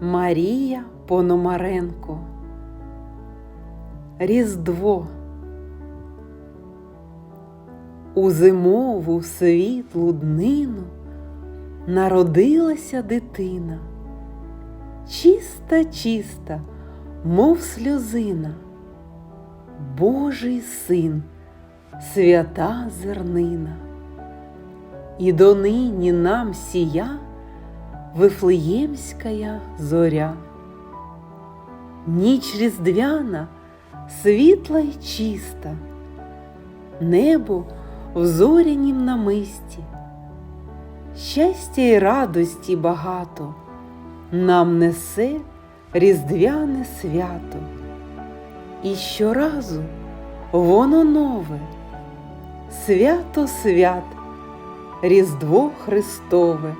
Марія Пономаренко. Різдво. У зимову світлу днину народилася дитина, чиста, чиста, мов сльозина, Божий син, свята зернина. І донині нам сія Вифлеємськая зоря. Ніч різдвяна, світла й чиста, небо в зорянім намисті, щастя й радості багато. Нам несе різдвяне свято, і щоразу воно нове, свято свят, Різдво Христове.